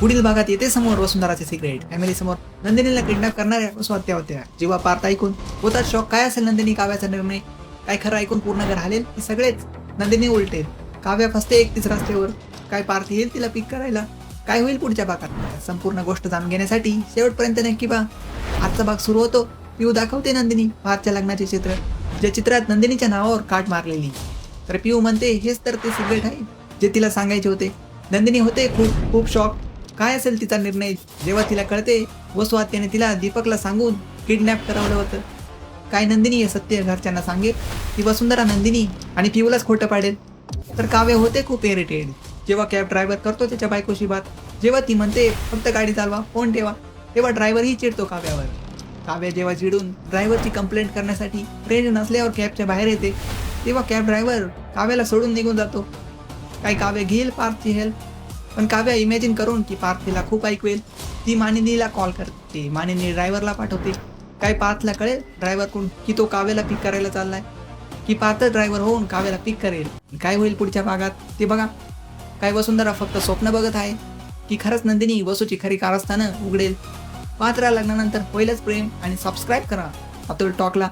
पुढील भागात येते समोर वसुंधराचे सिक्रेट फॅमिली समोर नंदिनीला किडनॅप करणाऱ्या वसुहत्या होत्या. जीवा पार्थ ऐकून होता शॉक. काय असेल नंदिनी काव्याचा निर्णय? काय खरं ऐकून पूर्ण घर हालेल? हे सगळेच नंदिनी उलटेल काव्या फसते एकतीस रस्त्यावर. काय पार्थ येईल तिला पिक करायला? काय होईल पुढच्या भागात? संपूर्ण गोष्ट जाणून घेण्यासाठी शेवटपर्यंत नक्की पहा. आजचा भाग सुरू होतो. पिऊ दाखवते नंदिनी भारतच्या लग्नाचे चित्र. ज्या चित्रात नंदिनीच्या नावावर काट मारलेली. तर पिऊ म्हणते हेच तर ते सिगरेट आहे जे तिला सांगायचे होते. नंदिनी होते खूप खूप शॉक. काय असेल तिचा निर्णय? जेव्हा तिला कळते वसुहत्याने तिला दीपकला सांगून किडनॅप करावलं होतं. काय नंदिनी हे सत्य घरच्यांना सांगेल? ती वसुंधरा नंदिनी आणि पिऊलाच खोटं पाडेल? तर काव्य होते खूप इरिटेड जेव्हा कॅब ड्रायव्हर करतो त्याच्या बायकोशी बात जेव्हा ती म्हणते फक्त गाडी चालवा फोन ठेवा तेव्हा ड्रायव्हरही चिडतो काव्यावर. काव्य जेव्हा चिडून ड्रायव्हरची कंप्लेंट करण्यासाठी ट्रेन नसल्यावर कॅबच्या बाहेर येते तेव्हा कॅब ड्रायव्हर काव्याला सोडून निघून जातो. काय काव्य घेईल पार्थची हेल्प पण काव्या इमॅजिन करून की पार्थ खूप ऐकवेल ती मानिनीला कॉल करते. मानिनी ड्रायव्हरला पाठवते. काय पार्थला कळेल? ड्रायव्हर कोण? की तो काव्याला पिक करायला चाललाय? की पार्थ ड्रायव्हर होऊन काव्याला पिक करेल? काय होईल पुढच्या भागात? ते बघा. काय वसुंधरा फक्त स्वप्न बघत आहे की खरंच नंदिनी वसूची खरी कारस्थानं उघडेल. पात्र लग्नानंतर पहिलंच प्रेम आणि सबस्क्राईब करा. अतुल टॉकला